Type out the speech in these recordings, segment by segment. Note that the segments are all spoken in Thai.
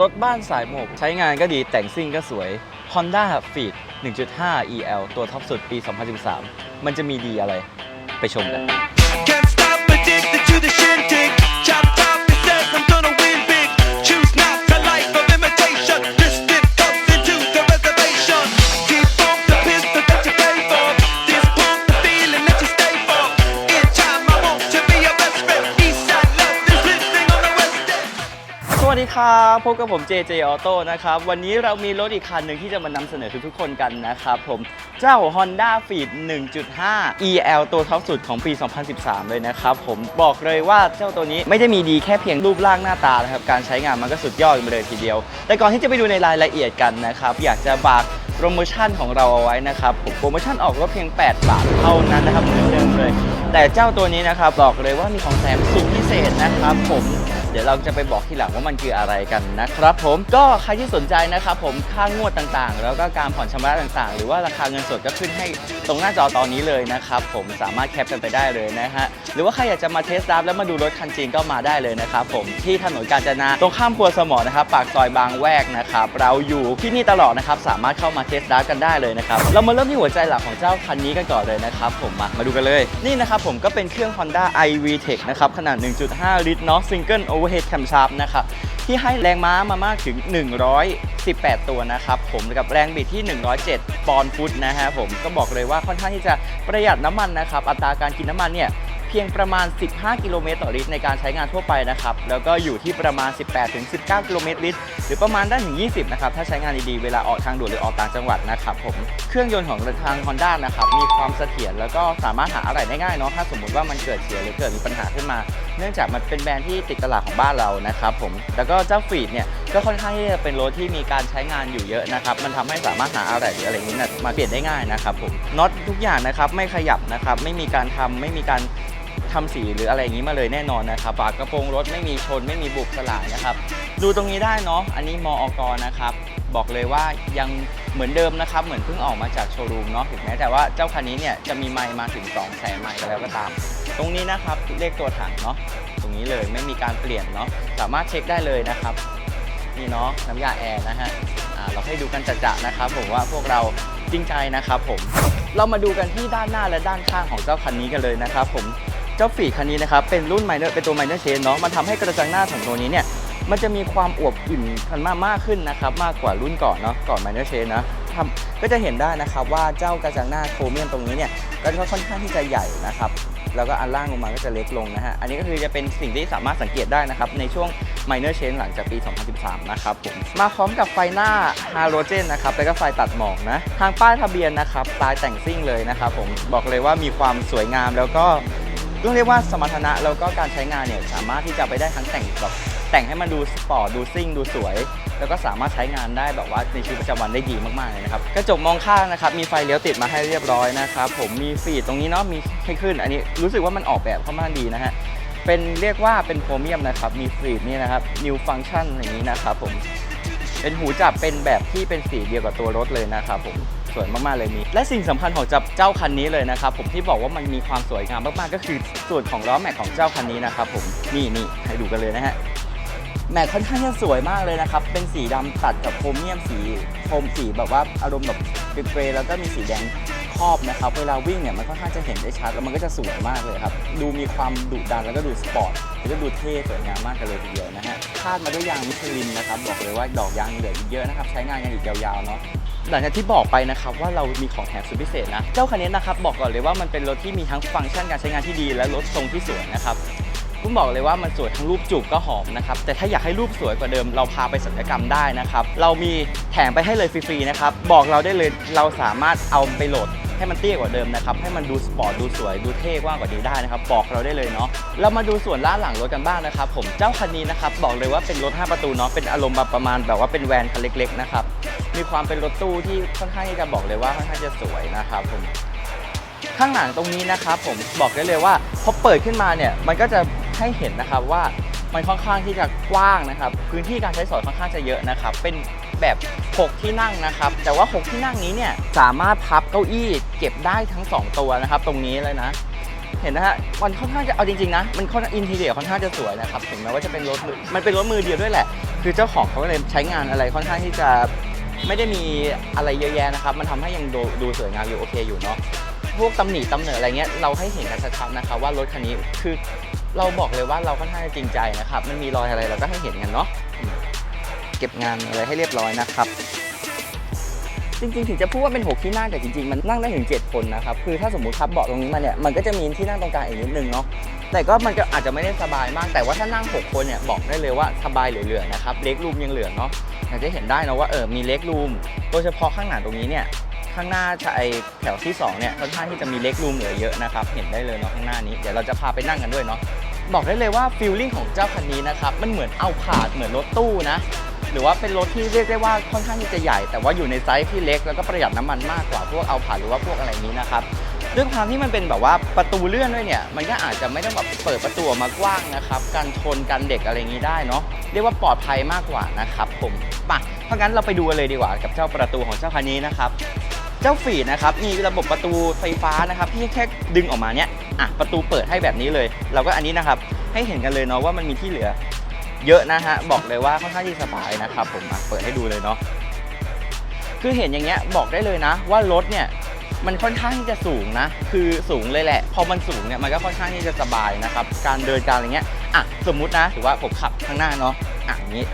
รถบ้านสายหมกใช้งานก็ดีแต่งซิ่งก็สวย Honda Fit 1.5 EL ตัวท็อปสุดปี 2013 มันจะมีดีอะไร ไปชมกัน ครับพบกับผม JJ Auto นะครับ วันนี้เรามีรถอีกคันหนึ่งที่จะมานำเสนอทุกๆคนกันนะครับผมเจ้า Honda Fit 1.5 EL ตัวท็อปสุดของปี 2013 เลยนะครับผมบอกเลยว่าเจ้าตัวนี้ไม่ได้มีดีแค่เพียงรูปร่างหน้าตานะครับ การใช้งานมันก็สุดยอดไปเลยทีเดียว แต่ก่อนที่จะไปดูในรายละเอียดกันนะครับ อยากจะฝากโปรโมชั่นของเราเอาไว้นะครับผมโปรโมชั่นออกรถเพียง 8 บาทเท่านั้นนะครับเหมือนเดิมเลย แต่เจ้าตัวนี้นะครับบอกเลยว่ามีของแถมสุดพิเศษนะครับผม เดี๋ยวเราจะไปบอกทีหลังว่ามันคืออะไรกันนะครับผมก็ใครที่สนใจนะครับผมค่างวดต่างๆ แล้วก็การผ่อนชำระต่างๆ หรือว่าราคาเงินสดก็ขึ้นให้ตรงหน้าจอตอนนี้เลยนะครับผมสามารถแคปกันไปได้เลยนะฮะหรือว่าใครอยากจะมาเทสต์ดรฟ์แล้วมาดูรถคันจริงก็มาได้เลยนะครับผมที่ถนนกาญจนาตรงข้ามครัวสมอนะครับปากซอยบางแวกนะครับเราอยู่ที่นี่ตลอดนะครับสามารถเข้ามาเทสต์ดรฟ์กันได้เลยนะครับเรามาเริ่มที่หัวใจหลักของเจ้าคันนี้กันก่อนเลยนะครับผมมามาดูกันเลยนี่นะครับผมก็เป็นเครื่อง Honda iV Tech นะครับขนาด 1.5 ลิตรเนาะ Single Overhead Camshaft นะครับที่ให้แรงม้ามามากถึง 118 ตัวนะครับผมกับแรงบิดที่ 107 ปอนด์ฟุตนะฮะผมก็บอกเลยว่าค่อนข้างที่จะประหยัดน้ำมันนะครับอัตราการกินน้ำมันเนี่ยเพียงประมาณ 15 กิโลเมตรต่อลิตรในการใช้งานทั่วไปนะครับแล้วก็อยู่ที่ประมาณ 18-19 กิโลเมตรลิตรหรือประมาณได้ถึง 20 นะครับถ้าใช้งานดีๆ เวลาออกทางด่วนหรือออกต่างจังหวัดนะครับผมเครื่องยนต์ของทาง Honda นะครับมีความเสถียรแล้วก็สามารถหาอะไรได้ง่ายเนาะถ้าสมมุติว่ามันเกิดเสียหรือเกิดมีปัญหาขึ้นมา เนื่องจากมันเป็นแบรนด์ที่ติดตลาดของบ้านเรานะครับผมแล้วก็เจ้าฟีดเนี่ยก็ค่อนข้างที่จะเป็นรถที่มีการใช้งานอยู่เยอะนะครับมันทำให้สามารถหาอะไรหรืออะไรอย่างนี้นะมาเปลี่ยนได้ง่ายนะครับผมน็อตทุกอย่างนะครับไม่ขยับนะครับไม่มีการทำไม่มีการทำสีหรืออะไรอย่างนี้มาเลยแน่นอนนะครับฝากระโปรงรถไม่มีชนไม่มีบุบสลายนะครับ ดูตรงนี้ได้เนาะอันนี้มออกนะครับ บอกเลยว่ายังเหมือนเดิมนะครับ เหมือนเพิ่งออกมาจากโชว์รูมเนาะถึงแม้แต่ว่าเจ้าคันนี้เนี่ยจะมีไมล์มาถึง 2 แสนไมล์แล้วก็ตาม ตรงนี้นะครับเลขตัวถังเนาะตรงนี้เลยไม่มีการเปลี่ยนเนาะสามารถเช็คได้เลยนะครับนี่เนาะน้ำยาแอร์นะฮะเราให้ดูกันจะๆนะครับ ผมว่าพวกเราจริงใจนะครับผมเรามาดูกันที่ด้านหน้าและด้านข้างของเจ้าคันนี้กันเลยนะครับ ผมเจ้าฟีคันนี้นะครับเป็นรุ่นไมเนอร์เป็นตัวไมเนอร์เชนเนาะมันทำให้กระจังหน้าของตัวนี้เนี่ย มันจะมีความอวบอิ่มกันมากมากขึ้นนะครับ มากกว่ารุ่นก่อนเนาะก่อนไมเนอร์เชนนะทำก็จะเห็นได้นะครับว่าเจ้ากระจังหน้าโครเมียมตรงนี้เนี่ยก็ค่อนข้างที่จะใหญ่นะครับแล้วก็อันล่างลงมาก็จะเล็กลงนะฮะ อันนี้ก็คือจะเป็นสิ่งที่สามารถสังเกตได้นะครับ ในช่วง Minor Change หลังจากปี 2013 นะครับผม มาพร้อมกับไฟหน้าฮาโลเจนนะครับ แล้วก็ไฟตัดหมอกนะ ทางป้ายทะเบียนนะครับสไตล์แต่งซิ่งเลยนะครับผม บอกเลยว่ามีความสวยงามแล้วก็ต้องเรียกว่าสมรรถนะแล้วก็การใช้งานเนี่ยสามารถที่จะไปได้ทั้งแต่งแบบ แต่งให้มันดูสปอร์ตดูซิ่งดูสวย แล้วก็สามารถใช้งานได้แบบว่าในชีวิตประจำวันได้ดีมากๆเลยนะครับกระจกมองข้างนะครับมีไฟเลี้ยวติดมาให้เรียบร้อยนะครับผมมีฟีดตรงนี้เนาะมีให้ขึ้น อันนี้รู้สึกว่ามันออกแบบค่อนข้างดีนะฮะเป็นเรียกว่าเป็นโพรเมียมนะครับมีฟีดนี่นะครับ new function อย่างนี้นะครับผมเป็นหูจับเป็นแบบที่เป็นสีเดียวกับตัวรถเลยนะครับผมสวยมาก ๆ เลยมีและสิ่งสำคัญของจับเจ้าคันนี้เลยนะครับผมที่บอกว่ามันมีความสวยงามมาก ๆ ก็คือส่วนของล้อแม็กของเจ้าคันนี้นะครับผมนี่นี่ให้ดูกันเลยนะฮะ แม็กค่อนข้างจะสวยมากเลยนะครับ เป็นสีดำตัดกับโครเมียมสีโครมสีแบบว่าอารมณ์แบบเกรย์แล้วก็มีสีแดงครอบนะครับ เวลาวิ่งเนี่ยมันค่อนข้างจะเห็นได้ชัดแล้วมันก็จะสวยมากเลยครับ ดูมีความดุดันแล้วก็ดูสปอร์ตแล้วก็ดูเท่สวยงามมากกันเลยทีเดียวนะฮะคาดมาด้วยยางมิชลินนะครับ บอกเลยว่าดอกยางเหลืออีกเยอะนะครับ ใช้งานยังอีกยาวๆเนาะหลังจากที่บอกไปนะครับว่าเรามีของแถมสุดพิเศษนะ เจ้าคันนี้นะครับบอกก่อนเลยว่ามันเป็นรถที่มีทั้งฟังก์ชันการใช้งานที่ดี และรถทรงที่สวยนะครับ ผมบอกเลยว่ามันสวยทั้งรูปจูบก็หอมนะครับ แต่ถ้าอยากให้รูปสวยกว่าเดิมเราพาไปศัลยกรรมได้นะครับ เรามีแถมไปให้เลยฟรีๆนะครับ บอกเราได้เลยเราสามารถเอาไปโหลดให้มันเตี้ยกว่าเดิมนะครับให้มันดูสปอร์ตดูสวยดูเท่กว่ากว่านี้ได้นะครับบอกเราได้เลยเนาะเรามาดูส่วนล้านหลังรถกันบ้างนะครับผมเจ้าคันนี้นะครับบอกเลยว่าเป็นรถ 5 ประตูเนาะเป็นอารมณ์แบบประมาณแบบว่าเป็นแวนคันเล็กๆนะครับมีความเป็นรถตู้ที่ค่อนข้างที่จะบอกเลยว่าค่อนข้างจะสวยนะครับผมข้างหลังตรงนี้นะครับผมบอกได้เลยว่าพอเปิดขึ้นมาเนี่ยมันก็จะ ให้เห็นนะครับว่ามันค่อนข้างที่จะกว้างนะครับ พื้นที่การใช้สอยค่อนข้างจะเยอะนะครับ เป็นแบบ 6 ที่นั่งนะครับ แต่ว่า 6 ที่นั่งนี้เนี่ยสามารถพับเก้าอี้เก็บได้ทั้ง 2 ตัวนะครับ ตรงนี้เลยนะ เห็นนะฮะ มันค่อนข้างจะเอาจริงๆนะ มันค่อนอินทีเรียค่อนข้างจะสวยนะครับ ถึงแม้ว่าจะเป็นรถมือ มันเป็นรถมือเดียวด้วยแหละ คือเจ้าของเขาเลยใช้งานอะไรค่อนข้างที่จะไม่ได้มีอะไรเยอะแยะนะครับ มันทำให้ยังดูดูสวยงามอยู่โอเคอยู่เนาะ พวกตำหนิตำเหนออะไรเงี้ยเราให้เห็นกันชัดๆนะครับว่ารถคันนี้คือ เราบอกเลยว่าเราค่อนข้างจะจริงใจนะครับ มันมีรอยอะไรเราก็ให้เห็นกันเนาะเก็บงานอะไรให้เรียบร้อยนะครับ จริงๆ ถึงจะพูดว่าเป็น 6 ที่นั่งแต่จริงๆ มันนั่งได้ถึง 7 คนนะครับ คือถ้าสมมติพับเบาะตรงนี้มาเนี่ยมันก็จะมีที่นั่งตรงกลางอีกนิดนึงเนาะแต่ก็มันก็อาจจะไม่ได้สบายมากแต่ว่าถ้านั่ง 6 คนเนี่ยบอกได้เลยว่าสบายเหลือๆนะครับเล็กรูมยังเหลือเนาะอยากจะเห็นได้นะว่าเออมีเล็กรูมโดยเฉพาะข้างหน้าตรงนี้เนี่ยข้างหน้าชายแถวที่สองเนี่ยค่อนข้างที่จะมีเล็กรูมเหลือเยอะนะครับ เห็นได้เลยเนาะข้างหน้านี้ เดี๋ยวเราจะพาไปนั่งกันด้วยเนาะ บอกได้เลยว่าฟีลลิ่งของเจ้าคันนี้นะครับมันเหมือนเอาผาดเหมือนรถตู้นะหรือว่าเป็นรถที่เรียกได้ว่าค่อนข้างที่จะใหญ่ แต่ว่าอยู่ในไซส์ที่เล็กแล้วก็ประหยัดน้ำมันมากกว่าพวกเอาผาดหรือว่าพวกอะไรนี้นะครับด้วยความที่มันเป็นแบบว่าประตูเลื่อนด้วยเนี่ย มันก็อาจจะไม่ต้องแบบเปิดประตูมากว้างนะครับการชนกันเด็กอะไรอย่างนี้ได้เนาะเรียกว่าปลอดภัยมากกว่านะครับผมไปะเพราะงั้นเราไปดูเลยดีกว่ากับเจ้าประตูของเจ้าคันนี้นะครับ เจ้าฟีนะครับมีระบบประตูไฟฟ้านะครับที่แค่ดึงออกมาเนี่ยอะประตูเปิดให้แบบนี้เลย เราก็อันนี้นะครับให้เห็นกันเลยเนาะว่ามันมีที่เหลือ เยอะนะฮะบอกเลยว่าค่อนข้างที่สบายนะครับผมอะเปิดให้ดูเลยเนาะคือเห็นอย่างเงี้ยบอกได้เลยนะ ว่ารถเนี่ยมันค่อนข้างที่จะสูงนะ คือสูงเลยแหละ พอมันสูงเนี่ยมันก็ค่อนข้างที่จะสบายนะครับ การเดินการอะไรเงี้ย อะ สมมุตินะ ถือว่าผมขับข้างหน้าเนาะ อะนี้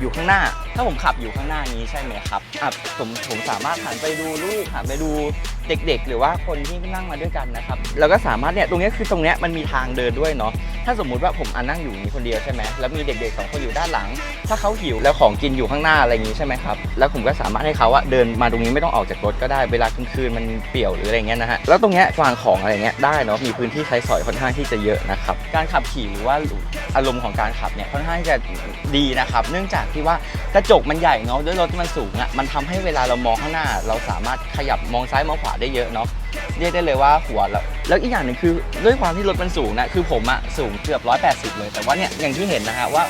อยู่ข้างหน้า ถ้าผมขับอยู่ข้างหน้านี้ใช่ไหมครับอะผมผมสามารถหันไปดูลูกหันไปดูเด็ก ๆ หรือว่าคนที่นั่งมาด้วยกันนะครับ แล้วก็สามารถเนี่ยตรงนี้คือตรงเนี้ยมันมีทางเดินด้วยเนาะ ถ้าสมมุติว่าผมอันนั่งอยู่นี้คนเดียวใช่ไหมแล้วมีเด็กๆสองคนอยู่ด้านหลัง ถ้าเขาหิวแล้วของกินอยู่ข้างหน้าอะไรอย่างนี้ใช่ไหมครับแล้วผมก็สามารถให้เขาอะเดินมาตรงนี้ไม่ต้องออกจากรถก็ได้เวลากลางคืนมันเปี่ยวหรืออะไรเงี้ยนะฮะแล้วตรงเนี้ยวางของอะไรเงี้ยได้เนาะมีพื้นที่ใช้สอยค่อนข้างที่จะเยอะนะครับการขับขี่หรือว่าอารมณ์ของการขับเนี่ยค่อนข้างจะดีนะครับ เนื่องจากที่ว่ากระจกมันใหญ่เนาะด้วยรถที่มันสูงอะมันทำให้เวลาเรามองข้างหน้า เราสามารถขยับมองซ้ายมองขวาได้เยอะเนาะเรียกได้เลยว่าหัว แล้วอีกอย่างหนึ่งคือด้วยความที่รถมันสูงนะคือผมอะสูงเกือบ 180 เลย แต่ว่าเนี่ยอย่างที่เห็นนะฮะว่า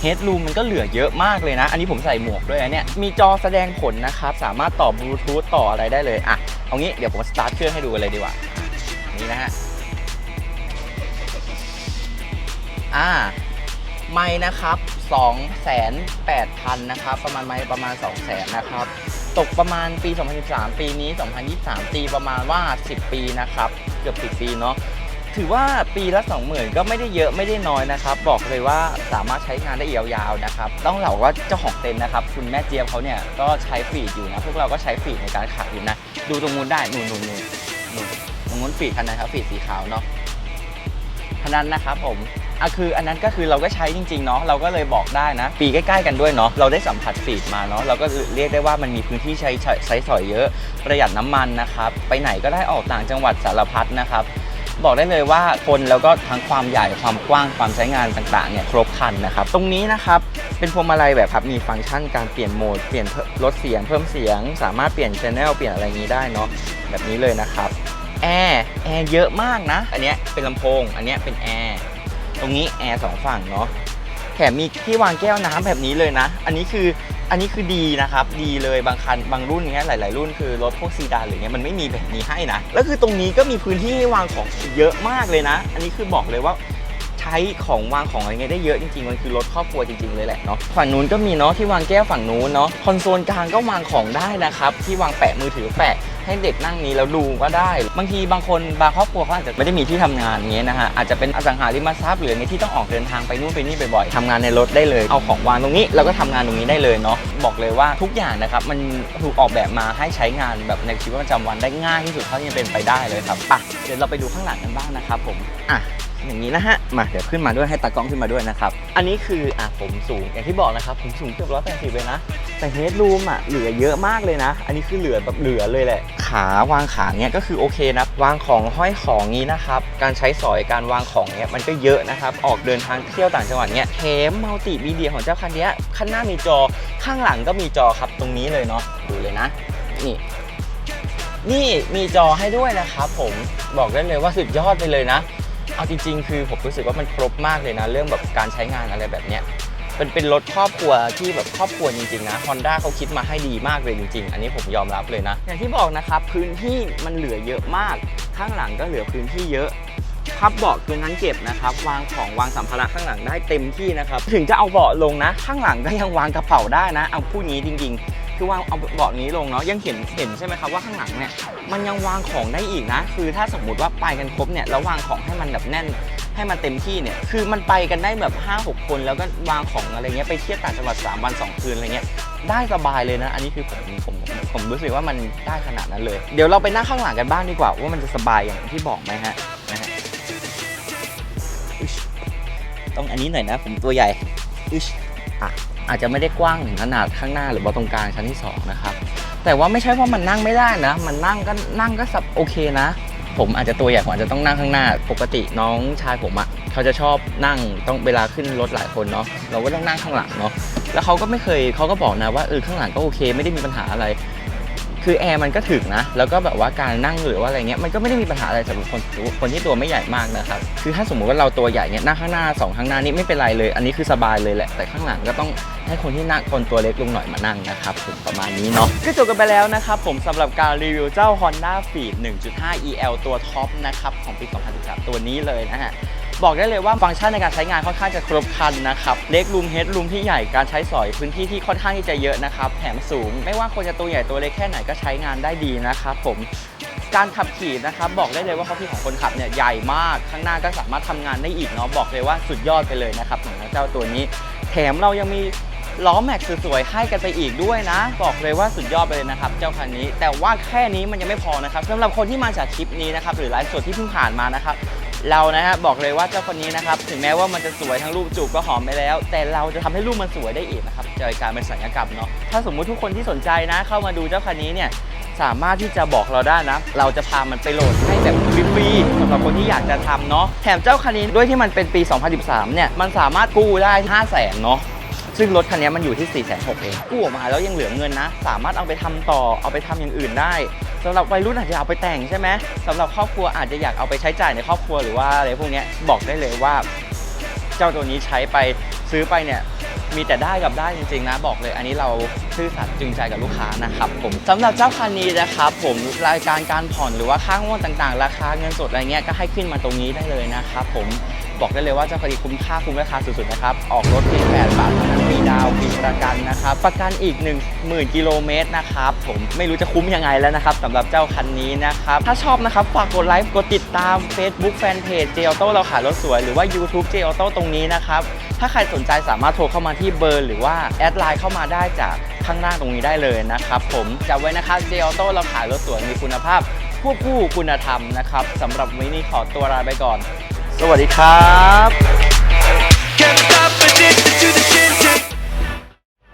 เฮดรูมมันก็เหลือเยอะมากเลยนะ อันนี้ผมใส่หมวกด้วยนะเนี่ย มีจอแสดงผลนะครับ สามารถต่อบลูทูธต่ออะไรได้เลย อะ เอางี้เดี๋ยวผมสตาร์ทเครื่องให้ดูเลยดีกว่า นี่นะฮะ อ่า ไม่นะครับ2,800,000 นะครับ ประมาณไม่ประมาณ 200,000 นะครับ ตกประมาณปี 2013 ปีนี้ 2023ตีประมาณว่า 10 ปีนะครับ เกือบ 10 ปีเนาะถือว่าปีละ 20,000 ก็ไม่ได้เยอะไม่ได้น้อยนะครับ บอกเลยว่าสามารถใช้งานได้ยาวๆนะครับ ต้องเหล่าว่าเจ้าของเต็นท์นะครับ คุณแม่เจี๊ยบเขาเนี่ยก็ใช้ฟีดอยู่นะ พวกเราก็ใช้ฟีดในการขับอยู่นะ ดูตรงนู้นได้นูนนู่นนู่นนู่นตรงนู้นฟีดคันนั้นครับฟีดสีขาวเนาะคันนั้นนะครับผม อะคืออันนั้นก็คือเราก็ใช้จริงๆเนาะเราก็เลยบอกได้นะ ปีใกล้ๆกันด้วยเนาะเราได้สัมผัสฟีดมาเนาะเราก็เรียกได้ว่ามันมีพื้นที่ใช้ใช้ใช้สอยเยอะประหยัดน้ำมันนะครับไปไหนก็ได้ออกต่างจังหวัดสารพัดนะครับบอกได้เลยว่าคนแล้วก็ทั้งความใหญ่ความกว้างความใช้งานต่างๆเนี่ยครบครันนะครับ ตรงนี้นะครับเป็นพวงมาลัยแบบครับมีฟังก์ชันการเปลี่ยนโหมด เปลี่ยนลดเสียงเพิ่มเสียง สามารถเปลี่ยนชแนลเปลี่ยนอะไรนี้ได้เนาะแบบนี้เลยนะครับแอร์แอร์เยอะมากนะ อันนี้เป็นลำโพง อันนี้เป็นแอร์ ตรงนี้แอร์สองฝั่งเนาะแถมมีที่วางแก้วน้ำแบบนี้เลยนะ อันนี้คืออันนี้คือดีนะครับ ดีเลยบางคันบางรุ่นเนี้ยหลาย ๆ รุ่นคือรถพวกซีดานหรือเนี้ยมันไม่มีแบบนี้ให้นะ แล้วคือตรงนี้ก็มีพื้นที่ให้วางของเยอะมากเลยนะ อันนี้คือบอกเลยว่าใช้ของวางของอะไรเงี้ยได้เยอะจริงๆ มันคือรถครอบครัวจริงๆเลยแหละเนาะ ฝั่งนู้นก็มีเนาะที่วางแก้วฝั่งนู้นเนาะ คอนโซลกลางก็วางของได้นะครับ ที่วางแปะมือถือแปะ ให้เด็กนั่งนี้แล้วดูก็ได้ บางทีบางคนบางครอบครัวเขาอาจจะไม่ได้มีที่ทำงานอย่างเงี้ยนะฮะอาจจะเป็นอสังหาริมทรัพย์หรืออะไรที่ต้องออกเดินทางไปนู่นไปนี่บ่อยๆทำงานในรถได้เลย เอาของวางตรงนี้แล้วก็ทำงานตรงนี้ได้เลยเนาะบอกเลยว่าทุกอย่างนะครับมันถูกออกแบบมาให้ใช้งานแบบในชีวิตประจำวันได้ง่ายที่สุดเท่าที่จะเป็นไปได้เลยครับป่ะเดี๋ยวเราไปดูข้างหลังกันบ้างนะครับผมอะ อย่างนี้นะฮะ มาเดี๋ยวขึ้นมาด้วยให้ตากล้องขึ้นมาด้วยนะครับ อันนี้คืออะผมสูงอย่างที่บอกนะครับ ผมสูงเกือบร้อยแปดสิบเลยนะ แต่เฮดรูมอะเหลือเยอะมากเลยนะ อันนี้คือเหลือแบบเหลือเลยแหละ ขาวางขาเนี้ยก็คือโอเคนะวางของห้อยของนี้นะครับ การใช้สอยการวางของเนี้ยมันก็เยอะนะครับ ออกเดินทางเที่ยวต่างจังหวัดเนี้ยเทมมัลติมีเดียของเจ้าคันนี้ข้างหน้ามีจอข้างหลังก็มีจอครับตรงนี้เลยเนาะดูเลยนะ นี่นี่มีจอให้ด้วยนะครับผมบอกได้เลยว่าสุดยอดไปเลยนะ เอาจริง ๆ คือผมรู้สึกว่ามันครบมากเลยนะ เรื่องแบบการใช้งานอะไรแบบเนี้ยเป็นเป็นรถครอบครัวที่แบบครอบครัวจริงๆนะ Honda เขาคิดมาให้ดีมากเลยจริง ๆ อันนี้ผมยอมรับเลยนะ อย่างที่บอกนะครับพื้นที่มันเหลือเยอะมาก ข้างหลังก็เหลือพื้นที่เยอะพับเบาะตรงนั้นเก็บนะครับ วางของวางสัมภาระข้างหลังได้เต็มที่นะครับ ถึงจะเอาเบาะลงนะ ข้างหลังก็ยังวางกระเป๋าได้นะ เอาพูดงี้จริง ๆ คือวางเอาเบาะนี้ลงเนาะยังเห็นเห็นใช่ไหมครับว่าข้างหลังเนี่ยมันยังวางของได้อีกนะ คือถ้าสมมุติว่าไปกันครบเนี่ยแล้ววางของให้มันแบบแน่นให้มันเต็มที่เนี่ยคือมันไปกันได้แบบ 5 6 คนแล้วก็วางของอะไรเงี้ยไปเที่ยวต่างจังหวัด3วัน2คืนอะไรเงี้ยได้สบายเลยนะ อันนี้คือผมผมผมรู้สึกว่ามันได้ขนาดนั้นเลย เดี๋ยวเราไปนั่งข้างหลังกันบ้างดีกว่า ว่ามันจะสบายอย่างที่บอกไหมฮะนะฮะต้องอันนี้หน่อยนะ ผมตัวใหญ่อึชอะ อาจจะไม่ได้กว้างถึงขนาดข้างหน้าหรือว่าตรงกลางชั้นที่สองนะครับแต่ว่าไม่ใช่ว่ามันนั่งไม่ได้นะ มันนั่งก็นั่งก็สับโอเคนะ ผมอาจจะตัวใหญ่ผมอาจจะต้องนั่งข้างหน้า ปกติน้องชายผมอะ่ะเขาจะชอบนั่งต้องเวลาขึ้นรถหลายคนเนาะเราก็ต้องนั่งข้างหลังเนาะแล้วเขาก็ไม่เคยเขาก็บอกนะว่าเออข้างหลังก็โอเค ไม่ได้มีปัญหาอะไร คือแอร์มันก็ถึงนะ แล้วก็แบบว่าการนั่งหรือว่าอะไรเงี้ยมันก็ไม่ได้มีปัญหาอะไรสำหรับคนคนที่ตัวไม่ใหญ่มากนะครับคือถ้าสมมุติว่าเราตัวใหญ่เนี่ยนั่งข้างหน้าสองข้างหน้านี่ไม่เป็นไรเลย อันนี้คือสบายเลยแหละแต่ข้างหลังก็ต้องให้คนที่นั่งคนตัวเล็กลงหน่อยมานั่งนะครับถึงประมาณนี้เนาะก็จบกันไปแล้วนะครับผมสำหรับการรีวิวเจ้า Honda Fit 1.5 EL ตัวท็อปนะครับของปี 2013 ตัวนี้เลยนะฮะ บอกได้เลยว่าฟังก์ชันในการใช้งานค่อนข้างจะครบครันนะครับเล็กรูมเฮดรูมที่ใหญ่การใช้สอยพื้นที่ที่ค่อนข้างที่จะเยอะนะครับแถมสูง ไม่ว่าคนจะตัวใหญ่ตัวเล็กแค่ไหนก็ใช้งานได้ดีนะครับผมการขับขี่นะครับบอกได้เลยว่าข้อที่ของคนขับเนี่ยใหญ่มากข้างหน้าก็สามารถทำงานได้อีกเนาะบอกเลยว่าสุดยอดไปเลยนะครับของเจ้าตัวนี้ แถมเรายังมีล้อแม็กสวยๆให้กันไปอีกด้วยนะ บอกเลยว่าสุดยอดไปเลยนะครับ เจ้าคันนี้ แต่ว่าแค่นี้มันยังไม่พอนะครับสำหรับคนที่มาจากคลิปนี้นะครับหรือไลฟ์สดที่เพิ่งผ่านมานะครับ เรานะฮะบอกเลยว่าเจ้าคนนี้นะครับถึงแม้ว่ามันจะสวยทั้งรูปจูบก็หอมไปแล้ว แต่เราจะทำให้รูปมันสวยได้อีกนะครับจอยการเป็นสัญญกรรมเนาะถ้าสมมุติทุกคนที่สนใจนะ เข้ามาดูเจ้าคันนี้เนี่ยสามารถที่จะบอกเราได้นะ เราจะพามันไปโหลดให้แบบฟรีๆสำหรับคนที่อยากจะทำเนาะแถมเจ้าคันนี้ด้วยที่มันเป็นปี 2013 เนี่ยมันสามารถกู้ได้ 5 0 0 0 0 0เนาะ ซึ่งรถคันนี้มันอยู่ที่ 4 6 0 0 0เองกู้ออกมาแล้วยังเหลือเงินนะ สามารถเอาไปทำต่อเอาไปทำอย่างอื่นได้สำหรับวัยรุ่นอาจจะเอาไปแต่งใช่ไหมสำหรับครอบครัวอาจจะอยากเอาไปใช้จ่ายในครอบครัวหรือว่าอะไรพวกนี้บอกได้เลยว่า เจ้าตัวนี้ใช้ไปซื้อไปเนี่ยมีแต่ได้กับได้จริงๆนะบอกเลย อันนี้เราซื่อสัตย์จริงใจกับลูกค้านะครับผมสำหรับเจ้าคันนี้นะครับผมรายการการผ่อนหรือว่าค่างวดต่างๆ ราคาเงินสดอะไรเงี้ยก็ให้ขึ้นมาตรงนี้ได้เลยนะครับผม บอกได้เลยว่าเจ้าคันนี้คุ้มค่าคุ้มราคาสุดๆนะครับ ออกรถเพียง8บาทเท่านั้นฟรีดาวน์ฟรีประกันนะครับ ประกันอีก 10,000 กิโลเมตรนะครับ ผมไม่รู้จะคุ้มยังไงแล้วนะครับสำหรับเจ้าคันนี้นะครับ ถ้าชอบนะครับ ฝากกดไลค์กดติดตาม Facebook Fanpage j Auto เราขายรถสวยหรือว่า YouTube j Auto ตรงนี้นะครับ ถ้าใครสนใจสามารถโทรเข้ามาที่เบอร์ หรือว่าแอดไลน์เข้ามาได้จากข้างล่างตรงนี้ได้เลยนะครับผมจำไว้นะครับเจออโต้เราขายรถสวยมีคุณภาพควบคู่คุณธรรมนะครับสำหรับวันนี้ขอตัวลาไปก่อน สวัสดีครับ